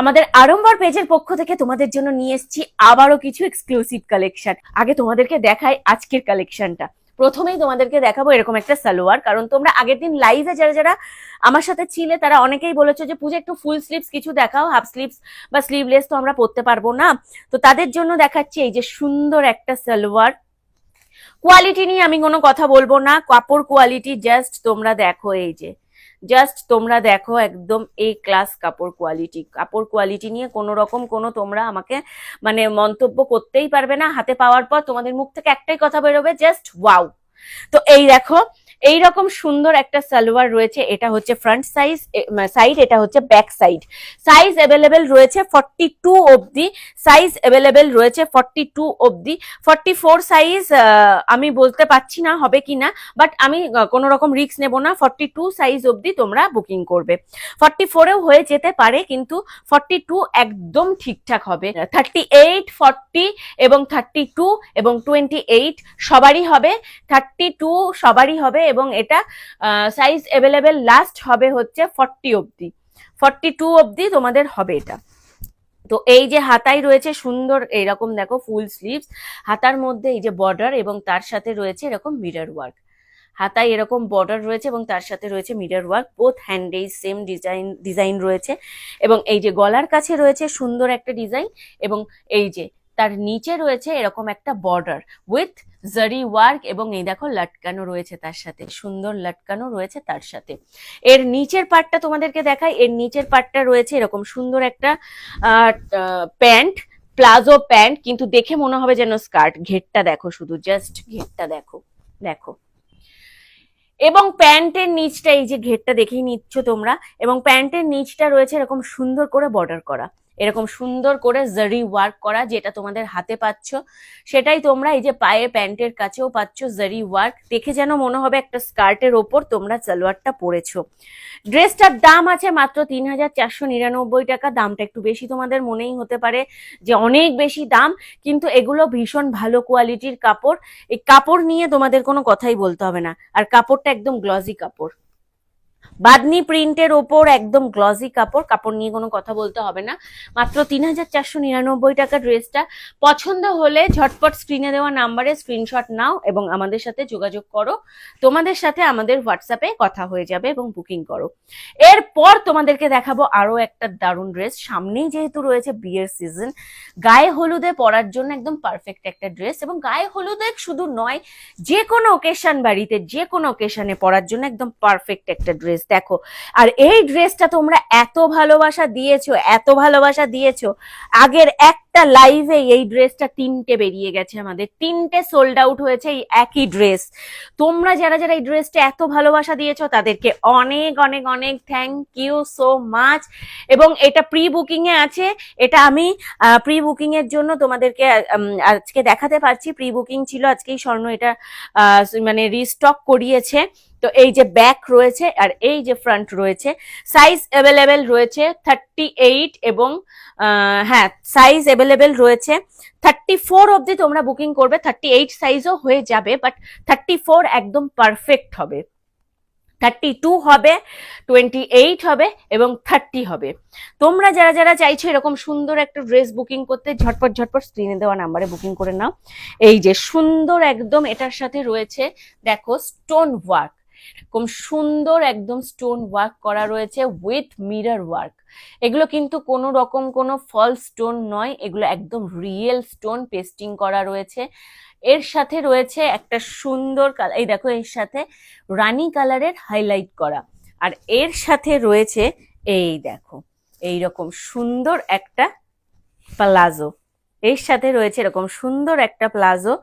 আমাদের আড়ম্বর পেজের পক্ষ থেকে তোমাদের জন্য নিয়ে এসেছি আবারও কিছু এক্সক্লুসিভ কালেকশন আগে তোমাদেরকে দেখাই আজকের কালেকশনটা প্রথমেই তোমাদেরকে দেখাবো এরকম একটা সালোয়ার, কারণ তোমরা আগের দিন লাইভে যারা যারা আমার সাথে ছিলে, তারা অনেকেই বলেছ যে, পুজো, একটু ফুল স্লিভস কিছু দেখাও হাফ স্লিভস বা স্লিভলেস তো আমরা পরতে পারব না। তো তাদের জন্য দেখাচ্ছি এই যে সুন্দর একটা সালোয়ার। কোয়ালিটি নিয়ে আমি কোনো কথা বলব না। কাপড় কোয়ালিটি জাস্ট তোমরা দেখো এই যে। জাস্ট তোমরা দেখো একদম এই ক্লাস কাপড় কোয়ালিটি কাপড় কোয়ালিটি নিয়ে কোনো রকম কোনো তোমরা আমাকে মানে মন্তব্য করতেই পারবে না। হাতে পাওয়ার পর তোমাদের মুখ থেকে একটাই কথা বেরোবে জাস্ট ওয়াও তো এই দেখো এই রকম সুন্দর একটা সালোয়ার রয়েছে, এটা হচ্ছে ফ্রন্ট সাইজ সাইড এটা হচ্ছে ব্যাক সাইড সাইজ অ্যাভেলেবেল রয়েছে ফর্টি টু অবধি সাইজ অ্যাভেলেবেল রয়েছে ফর্টি টু অবধি। ফর্টি ফোর সাইজ আমি বলতে পারছি না হবে কি না বাট আমি কোনো রকম রিস্ক নেব না ফর্টি টু সাইজ অবধি তোমরা বুকিং করবে। ফর্টি ফোরেও হয়ে যেতে পারে, কিন্তু ফর্টি টু একদম ঠিকঠাক হবে। থার্টি এইট ফর্টি এবং থার্টি টু এবং টোয়েন্টি এইট সবারই হবে। থার্টি টু সবারই হবে এবং এটা সাইজ অ্যাভেলেবেল লাস্ট হবে হচ্ছে ফর্টি অবধি। ফর্টি টু অবধি তোমাদের হবে এটা। তো এই যে হাতায় রয়েছে সুন্দর এরকম দেখো ফুল স্লিভস হাতার মধ্যে এই যে বর্ডার এবং তার সাথে রয়েছে এরকম মিরর ওয়ার্ক হাতায় এরকম বর্ডার রয়েছে এবং তার সাথে রয়েছে মিরর ওয়ার্ক বোথ হ্যান্ডে সেম ডিজাইন ডিজাইন রয়েছে। এবং এই যে গলার কাছে রয়েছে সুন্দর একটা ডিজাইন এবং এই যে তার নিচে রয়েছে এরকম একটা বর্ডার উইথ জারি ওয়ার্ক এবং এই দেখো লটকানো রয়েছে তার সাথে, সুন্দর লটকানো রয়েছে তার সাথে। এর নিচের পার্টটা তোমাদেরকে দেখাই, এর নিচের পার্টটা রয়েছে এরকম সুন্দর একটা প্যান্ট, প্লাজো প্যান্ট, কিন্তু দেখে মনে হবে যেন স্কার্ট। ঘেরটা দেখো শুধু, জাস্ট ঘেরটা দেখো দেখো। এবং প্যান্টের নিচটা, এই যে ঘেরটা দেখেই নিচ্ছ তোমরা, এবং প্যান্টের নিচটা রয়েছে এরকম সুন্দর করে বর্ডার করা। এরকম সুন্দর করে জারি ওয়ার্ক করা যেটা তোমাদের হাতে পাচ্ছ। সেটাই তোমরা এই যে পায়ে প্যান্টের কাছেও পাচ্ছ জারি ওয়ার্ক দেখে যেন মনে হবে একটা স্কার্টের ওপর তোমরা সালোয়ারটা পরেছো। ড্রেসটার দাম আছে মাত্র তিন হাজার চারশো নিরানব্বই টাকা। দামটা একটু বেশি তোমাদের মনেই হতে পারে যে অনেক বেশি দাম, কিন্তু এগুলো ভীষণ ভালো কোয়ালিটির কাপড়। এই কাপড় নিয়ে তোমাদের কোনো কথাই বলতে হবে না। আর কাপড়টা একদম গ্লজি কাপড়। বাদনি প্রিন্টের ওপর একদম গ্লজি কাপড় কাপড় নিয়ে কোনো কথা বলতে হবে না। মাত্র তিন হাজার চারশো নিরানব্বই টাকা ড্রেসটা। পছন্দ হলে ঝটপট স্ক্রিনে দেওয়া নাম্বারে স্ক্রিনশট নাও এবং আমাদের সাথে যোগাযোগ করো। তোমাদের সাথে আমাদের হোয়াটসঅ্যাপে কথা হয়ে যাবে এবং বুকিং করো। এরপর তোমাদেরকে দেখাবো আরও একটা দারুণ ড্রেস সামনেই যেহেতু রয়েছে বিয়ের সিজন গায়ে হলুদে পরার জন্য একদম পারফেক্ট একটা ড্রেস এবং গায়ে হলুদে শুধু নয় যে কোনো ওকেশন বাড়িতে যে কোনো ওকেশনে পরার জন্য একদম পারফেক্ট একটা ড্রেস দেখো। আর এই ড্রেসটা তোমরা এত ভালোবাসা দিয়েছ, এত ভালোবাসা দিয়েছ, আগের একটা লাইভে এই ড্রেসটা তিনটে বেরিয়ে গেছে আমাদের। তিনটে সোল্ড আউট হয়েছে এই একই ড্রেস। তোমরা যারা যারা এই ড্রেসটা এত ভালোবাসা দিয়েছ, তাদেরকে অনেক অনেক অনেক থ্যাংক ইউ সো মাচ এবং এটা প্রি বুকিং এ আছে। এটা আমি প্রি বুকিং এর জন্য তোমাদেরকে আজকে দেখাতে পারছি। প্রি বুকিং ছিল, আজকেই স্বর্ণ এটা মানে রিস্টক করিয়েছে। তো এই যে ব্যাক রয়েছে আর এই যে ফ্রন্ট রয়েছে সাইজ অ্যাভেলেবেল রয়েছে থার্টি এইট এবং হ্যাঁ সাইজ অ্যাভেলেবেল রয়েছে থার্টি ফোর অবধি তোমরা বুকিং করবে। থার্টি এইট সাইজও হয়ে যাবে বাট থার্টি ফোর একদম পারফেক্ট হবে। থার্টি টু হবে টোয়েন্টি এইট হবে এবং থার্টি হবে। তোমরা যারা যারা চাইছো এরকম সুন্দর একটা ড্রেস বুকিং করতে, ঝটপট ঝটপট স্ক্রিনে দেওয়া নাম্বারে বুকিং করে নাও। এই যে সুন্দর একদম এটার সাথে রয়েছে, দেখো স্টোন ওয়ার্ক এরকম সুন্দর একদম স্টোন ওয়ার্ক করা রয়েছে উইথ মিরর ওয়ার্ক এগুলো কিন্তু কোনো রকম কোনো ফল স্টোন নয়, এগুলো একদম রিয়েল স্টোন পেস্টিং করা রয়েছে। এর সাথে রয়েছে একটা সুন্দর কালার এই দেখো এর সাথে রানি কালারের হাইলাইট করা। আর এর সাথে রয়েছে এই দেখো এই রকম সুন্দর একটা প্লাজো এর সাথে রয়েছে এরকম সুন্দর একটা প্লাজো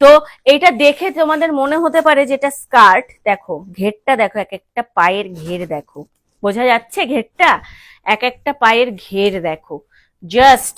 তো এটা দেখে তোমাদের মনে হতে পারে যে এটা স্কার্ট। দেখো, ঘেরটা দেখো, এক একটা পায়ের ঘের দেখো। বোঝা যাচ্ছে ঘেরটা? এক একটা পায়ের ঘের দেখো। জাস্ট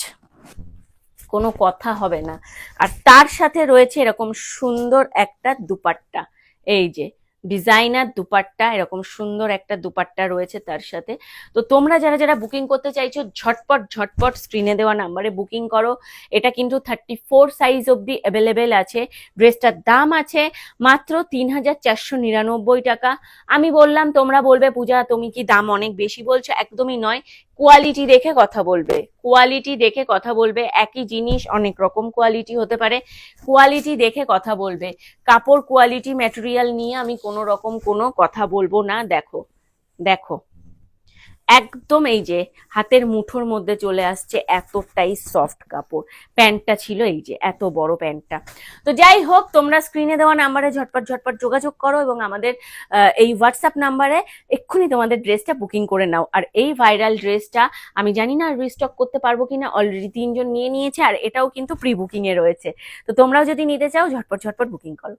কোনো কথা হবে না। আর তার সাথে রয়েছে এরকম সুন্দর একটা দুপাট্টা। এই যে ডিজাইনার দুপাট্টা, এরকম সুন্দর একটা দুপাট্টা রয়েছে তার সাথে। তো তোমরা যারা যারা বুকিং করতে চাইছো, ঝটপট ঝটপট স্ক্রিনে দেওয়া নাম্বারে বুকিং করো। এটা কিন্তু থার্টি ফোর সাইজ অবধি অ্যাভেলেবেল আছে। ড্রেসটার দাম আছে মাত্র তিন হাজার চারশো নিরানব্বই টাকা। আমি বললাম, তোমরা বলবে, পূজা, তুমি কি দাম অনেক বেশি বলছো? একদমই নয়। কোয়ালিটি দেখে কথা বলবে। কোয়ালিটি দেখে কথা বলবে, একই জিনিস অনেক রকম কোয়ালিটি হতে পারে। কোয়ালিটি দেখে কথা বলবে। কাপড় কোয়ালিটি ম্যাটেরিয়াল নিয়ে আমি কোনো রকম কোনো কথা বলব না, দেখো। দেখো। একদম এই যে হাতের মুঠোর মধ্যে চলে আসছে এতটাই সফট কাপড়। প্যান্টটা ছিল এই যে, এত বড় প্যান্টটা। তো যাই হোক, তোমরা স্ক্রিনে দেওয়া নাম্বারে ঝটপট ঝটপট যোগাযোগ করো এবং আমাদের এই হোয়াটসঅ্যাপ নাম্বারে এক্ষুনি তোমাদের ড্রেসটা বুকিং করে নাও। আর এই ভাইরাল ড্রেসটা আমি জানি না রিস্টক করতে পারব কিনা অলরেডি তিনজন নিয়ে নিয়েছে, আর এটাও কিন্তু প্রি বুকিংয়ে রয়েছে। তো তোমরাও যদি নিতে চাও, ঝটপট ঝটপট বুকিং করো।